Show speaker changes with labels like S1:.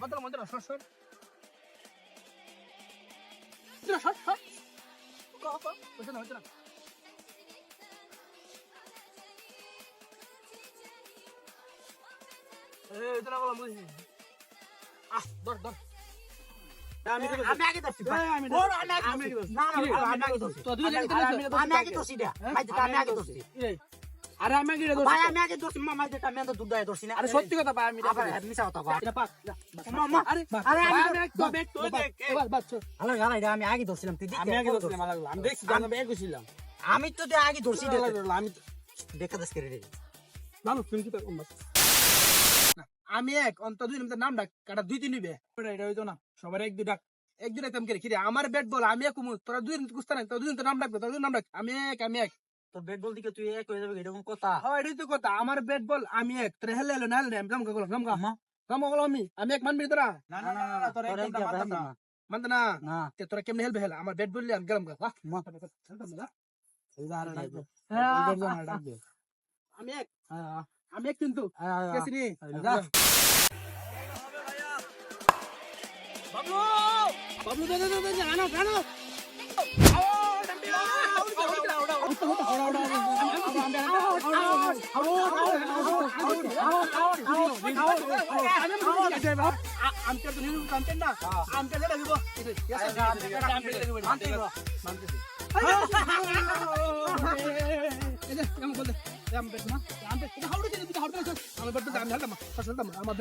S1: বাদলা মন্দির সর সর। সর সর সর। কো কো বুঝছ না বুঝছ না।
S2: আমি আগে ভাই।
S1: আমি
S2: আগে ধরছি। আমি আগে।
S1: তো
S2: আমি আমি ভাই, আমি আগে।
S1: আরে আমি আগে
S2: ভাই, আমি আগে মামা, যেটা আমি আগে দুধ না।
S1: আরে সত্যি কথা ভাই আমি
S2: আবার মিছা কথা কয়।
S1: এটা পাক
S2: মামা,
S1: আরে
S2: আরে আমি
S1: আমি
S2: তো-
S1: এক তো দেখ এবার বাচ্চা
S2: আলো, এটা আমি আগে ধরছিলাম, তুই
S3: আমি আগে
S2: ধরছিস।
S3: আমি দেখছি আমি আগে ছিলাম
S2: আমি তো আগে ধরছি এটা।
S3: আমি
S2: দেখা দাস করে রে।
S1: জানো তুমি কি আমি এক অন্ত দুই নম্বর নাম ডাক কাটা দুই তিন নিবে এটা হইতো না সবার এক দুই ডাক এক দুই ডাকতাম কে আমার ব্যাট বল আমি এক কুমু তোরা দুই কুস্তা নাই তোরা দুই তো নাম ডাকবে তোরা দুই নাম ডাক আমি এক আমি এক
S2: তোর ব্যাট বল দিকে তুই এক হয়ে যাবে, এরকম কথা।
S1: হ্যাঁ এটাই তো কথা। আমার ব্যাট বল আমি এক। তোরা হেলে হেলে না হেলে আমি গাম গাম গাম গাম
S2: আম্মা,
S1: গাম গাম আমি। আমি এক মানবি তোরা?
S3: না না না তোর
S2: এক
S3: মাথা না
S2: না।
S1: না।
S2: না,
S1: তে তোরা কেমনে হেলবে? হেলা আমার ব্যাট বললি আমি গেলাম গা। আমি এক। আমি এক কিন্তু। বাবলু! বাবলু দে দে দে আনো আনো। আমার